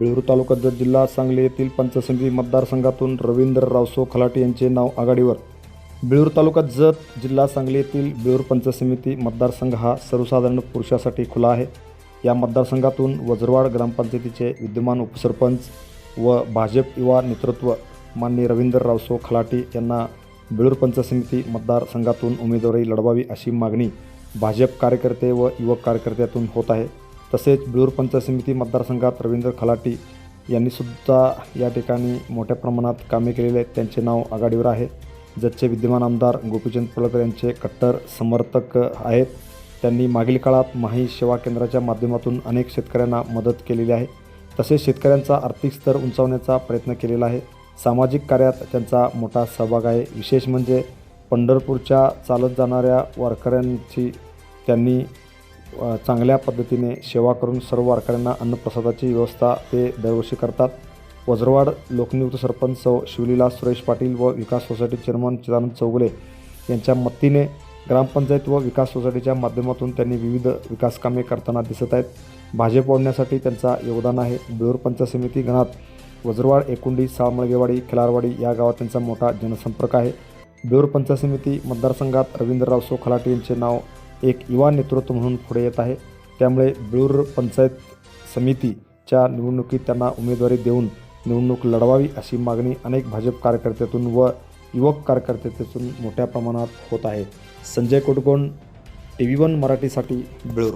बेळूर तालुका जत जिल्हा सांगली येथील पंचसमिती मतदारसंघातून रवींद्र रावसो खलाटे यांचे नाव आघाडीवर. बेळूर तालुका जत जिल्हा सांगली येथील बेळूर पंचसमिती मतदारसंघ हा सर्वसाधारण पुरुषासाठी खुला आहे. या मतदारसंघातून वजरवाड ग्रामपंचायतीचे विद्यमान उपसरपंच व भाजप युवा नेतृत्व माननीय रवींद्र रावसो खलाटे यांना बेळूर पंचसमिती मतदारसंघातून उमेदवारी लढवावी अशी मागणी भाजप कार्यकर्ते व युवक कार्यकर्त्यातून होत आहे. तसेच डूरपंच समिती मतदारसंघात रवींद्र खलाटी यांनी सुद्धा या ठिकाणी मोठ्या प्रमाणात कामे केलेले आहेत. त्यांचे नाव आघाडीवर आहे. जतचे विद्यमान आमदार गोपीचंद पळकर यांचे कट्टर समर्थक आहेत. त्यांनी मागील काळात माही सेवा केंद्राच्या माध्यमातून अनेक शेतकऱ्यांना मदत केलेली आहे. तसेच शेतकऱ्यांचा आर्थिक स्तर उंचावण्याचा प्रयत्न केलेला आहे. सामाजिक कार्यात त्यांचा मोठा सहभाग आहे. विशेष म्हणजे पंढरपूरच्या चालत जाणाऱ्या वारकऱ्यांची त्यांनी चांगल्या पद्धतीने सेवा करून सर्व वारकऱ्यांना अन्नप्रसादाची व्यवस्था ते दरवर्षी करतात. वज्रवाड लोकनियुक्त सरपंच सौ शिवलीला सुरेश पाटील व विकास सोसायटी चेअरमन चिदानंद चौगुले यांच्या मदतीने ग्रामपंचायत व विकास सोसायटीच्या माध्यमातून त्यांनी विविध विकासकामे करताना दिसत आहेत. भाजप ओढण्यासाठी त्यांचा योगदान आहे. बिळूर पंचायत गणात वज्रवाड एकुंडी साळमळगेवाडी खिलारवाडी या गावात त्यांचा मोठा जनसंपर्क आहे. बिळूर पंचायत समिती मतदारसंघात रवींद्रराव सो खलाटे यांचे नाव एक युवा नेतृत्व म्हणून पुढे येत आहे. त्यामुळे बेळूर पंचायत समितीच्या निवडणुकीत त्यांना उमेदवारी देऊन निवडणूक लढवावी अशी मागणी अनेक भाजप कार्यकर्त्यातून व युवक कार्यकर्त्यातून मोठ्या प्रमाणात होत आहे. संजय कोटकोण टी व्ही वन मराठीसाठी बेळूर